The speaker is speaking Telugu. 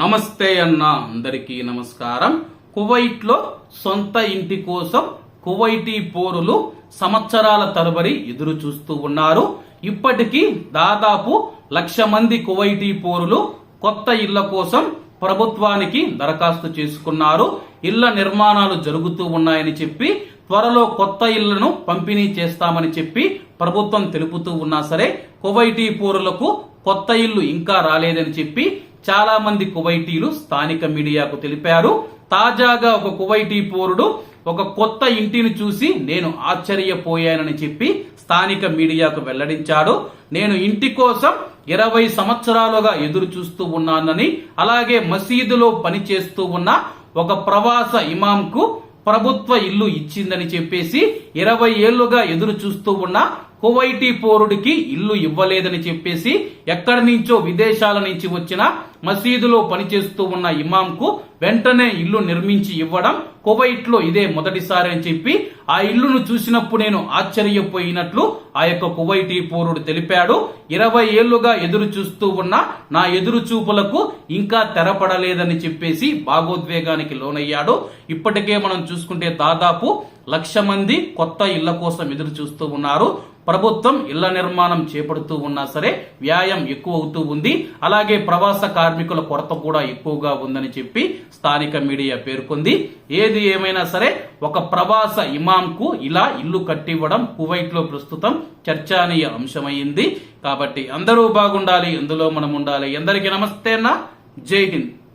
నమస్తే అన్న అందరికీ నమస్కారం. కువైట్లో సొంత ఇంటి కోసం కువైటీ పోరులు సంవత్సరాల తరబడి ఎదురు చూస్తూ ఉన్నారు. ఇప్పటికీ దాదాపు లక్ష మంది కువైటీ పోరులు కొత్త ఇళ్ళ కోసం ప్రభుత్వానికి దరఖాస్తు చేసుకున్నారు. ఇళ్ళ నిర్మాణాలు జరుగుతూ ఉన్నాయని చెప్పి త్వరలో కొత్త ఇళ్ళను పంపిణీ చేస్తామని చెప్పి ప్రభుత్వం తెలుపుతూ ఉన్నా సరే కువైటీ పౌరులకు కొత్త ఇల్లు ఇంకా రాలేదని చెప్పి చాలా మంది కువైటీలు స్థానిక మీడియాకు తెలిపారు. తాజాగా ఒక కువైటీ పౌరుడు ఒక కొత్త ఇంటిని చూసి నేను ఆశ్చర్యపోయానని చెప్పి స్థానిక మీడియాకు వెల్లడించాడు. నేను ఇంటి కోసం ఇరవై సంవత్సరాలుగా ఎదురు చూస్తూ ఉన్నానని అలాగే మసీదులో పనిచేస్తూ ఉన్న ఒక ప్రవాస ఇమాంకు ప్రభుత్వ ఇల్లు ఇచ్చిందని చెప్పేసి ఇరవై ఏళ్ళుగా ఎదురు చూస్తూ ఉన్న కువైటీ పౌరుడికి ఇల్లు ఇవ్వలేదని చెప్పేసి ఎక్కడి నుంచో విదేశాల నుంచి వచ్చిన మసీదులో పనిచేస్తూ ఉన్న ఇమాంకు వెంటనే ఇల్లు నిర్మించి ఇవ్వడం కువైట్లో ఇదే మొదటిసారి అని చెప్పి ఆ ఇల్లును చూసినప్పుడు నేను ఆశ్చర్యపోయినట్లు ఆ యొక్క కువైటీ పౌరుడు తెలిపాడు. ఇరవై ఏళ్ళుగా ఎదురు చూస్తూ ఉన్న నా ఎదురు చూపులకు ఇంకా తెరపడలేదని చెప్పేసి భాగోద్వేగానికి లోనయ్యాడు. ఇప్పటికే మనం చూసుకుంటే దాదాపు లక్ష మంది కొత్త ఇళ్ళ కోసం ఎదురు చూస్తూ ఉన్నారు. ప్రభుత్వం ఇళ్ళ నిర్మాణం చేపడుతూ ఉన్నా సరే వ్యాయం ఎక్కువ అవుతూ ఉంది. అలాగే ప్రవాస కార్మికుల కొరత కూడా ఎక్కువగా ఉందని చెప్పి స్థానిక మీడియా పేర్కొంది. ఏది ఏమైనా సరే ఒక ప్రవాస ఇమాంకు ఇలా ఇల్లు కట్టివ్వడం కువైట్లో ప్రస్తుతం చర్చనీయ అంశమైంది. కాబట్టి అందరూ బాగుండాలి. అందులో మనం ఉండాలి. అందరికీ నమస్తే అన్న. జై హింద్.